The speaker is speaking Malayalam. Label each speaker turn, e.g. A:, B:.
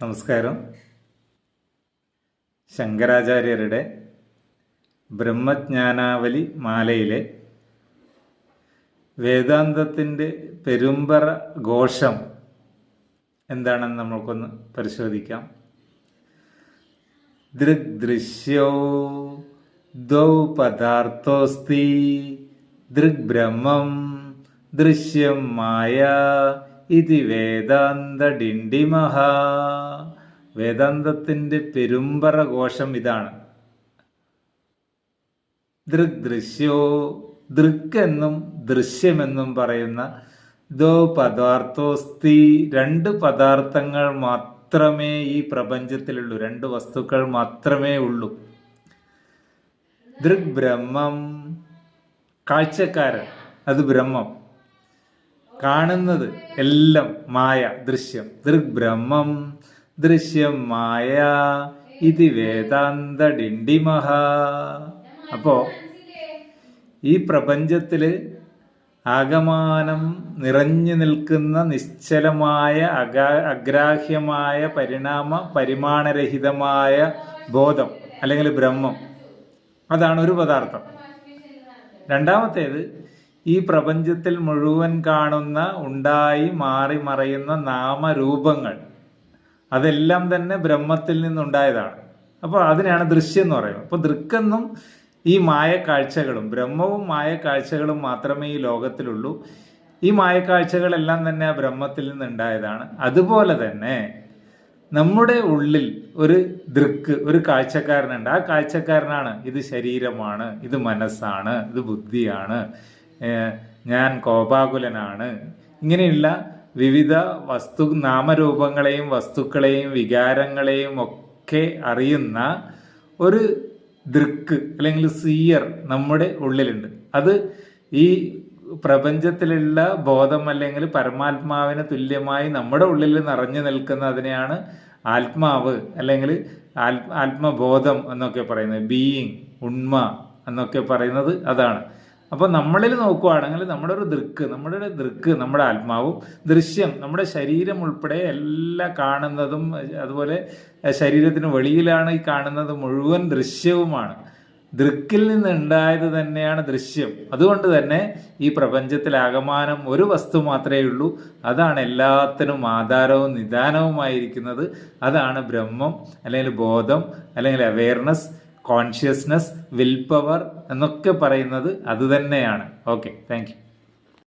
A: നമസ്കാരം. ശങ്കരാചാര്യരുടെ ബ്രഹ്മജ്ഞാനാവലി മാലയിലെ വേദാന്തത്തിന്റെ പെരുമ്പറ ഘോഷം എന്താണെന്ന് നമ്മൾക്കൊന്ന് പരിശോധിക്കാം. ദൃഗ്ദൃശ്യോ ദ്വൗ പദാർത്ഥോസ്തി ദൃശ്യം മായ ഇതി വേദാന്ത ഡിണ്ടിമഹ. വേദാന്തത്തിന്റെ പെരുമ്പറ ഘോഷം ഇതാണ്. ദൃഗ്ദൃശ്യോ ദൃക് എന്നും ദൃശ്യമെന്നും പറയുന്ന ദോ പദാർത്ഥോസ്തി രണ്ട് പദാർത്ഥങ്ങൾ മാത്രമേ ഈ പ്രപഞ്ചത്തിലുള്ളൂ. രണ്ട് വസ്തുക്കൾ മാത്രമേ ഉള്ളൂ. ദൃഗ്ബ്രഹ്മം കാഴ്ചക്കാരൻ അത് ബ്രഹ്മം. കാണുന്നത് എല്ലാം മായ ദൃശ്യം. ദൃഗ്ബ്രഹ്മം ദൃശ്യം മായ. ഇത് വേദാന്ത ഡിണ്ടിമഹ. അപ്പോ ഈ പ്രപഞ്ചത്തിൽ ആകമാനം നിറഞ്ഞു നിൽക്കുന്ന നിശ്ചലമായ അഗ അഗ്രാഹ്യമായ പരിണാമ പരിമാണരഹിതമായ ബോധം അല്ലെങ്കിൽ ബ്രഹ്മം. അതാണ് ഒരു പദാർത്ഥം. രണ്ടാമത്തേത് ഈ പ്രപഞ്ചത്തിൽ മുഴുവൻ കാണുന്ന ഉണ്ടായി മാറി മറയുന്ന നാമരൂപങ്ങൾ. അതെല്ലാം തന്നെ ബ്രഹ്മത്തിൽ നിന്നുണ്ടായതാണ്. അപ്പോൾ അതിനെയാണ് ദൃശ്യം എന്ന് പറയുന്നത്. അപ്പോൾ ദൃക്കെന്നും ഈ മായ കാഴ്ചകളും ബ്രഹ്മവും മായ കാഴ്ചകളും മാത്രമേ ഈ ലോകത്തിലുള്ളൂ. ഈ മായ കാഴ്ചകളെല്ലാം തന്നെ ആ ബ്രഹ്മത്തിൽ നിന്നുണ്ടായതാണ്. അതുപോലെ തന്നെ നമ്മുടെ ഉള്ളിൽ ഒരു ദൃക്ക് ഒരു കാഴ്ചക്കാരനുണ്ട്. ആ കാഴ്ചക്കാരനാണ് ഇത് ശരീരമാണ് ഇത് മനസ്സാണ് ഇത് ബുദ്ധിയാണ് ഞാൻ കോപാകുലനാണ്. ഇങ്ങനെയുള്ള വിവിധ വസ്തു നാമരൂപങ്ങളെയും വസ്തുക്കളെയും വികാരങ്ങളെയും ഒക്കെ അറിയുന്ന ഒരു ദൃക്ക് അല്ലെങ്കിൽ സീയർ നമ്മുടെ ഉള്ളിലുണ്ട്. അത് ഈ പ്രപഞ്ചത്തിലുള്ള ബോധം അല്ലെങ്കിൽ പരമാത്മാവിന് തുല്യമായി നമ്മുടെ ഉള്ളിൽ നിറഞ്ഞു നിൽക്കുന്ന അതിനെയാണ് ആത്മാവ് അല്ലെങ്കിൽ ആത്മബോധം എന്നൊക്കെ പറയുന്നത്. ബീയിങ് ഉണ്മ എന്നൊക്കെ പറയുന്നത് അതാണ്. അപ്പോൾ നമ്മളിൽ നോക്കുവാണെങ്കിൽ നമ്മുടെ ഒരു ദൃക്ക് നമ്മുടെ ഒരു ദൃക്ക് നമ്മുടെ ആത്മാവും ദൃശ്യം നമ്മുടെ ശരീരം ഉൾപ്പെടെ എല്ലാ കാണുന്നതും അതുപോലെ ശരീരത്തിന് വെളിയിലാണ് ഈ കാണുന്നത് മുഴുവൻ ദൃശ്യവുമാണ്. ദൃക്കിൽ നിന്ന് ഉണ്ടായത് തന്നെയാണ് ദൃശ്യം. അതുകൊണ്ട് തന്നെ ഈ പ്രപഞ്ചത്തിൽ ആകമാനം ഒരു വസ്തു മാത്രമേ ഉള്ളൂ. അതാണ് എല്ലാത്തിനും ആധാരവും നിദാനവുമായിരിക്കുന്നത്. അതാണ് ബ്രഹ്മം അല്ലെങ്കിൽ ബോധം അല്ലെങ്കിൽ അവെയർനെസ് കോൺഷ്യസ്നസ് വിൽ പവർ എന്നൊക്കെ പറയുന്നത് അതുതന്നെയാണ്. Okay thank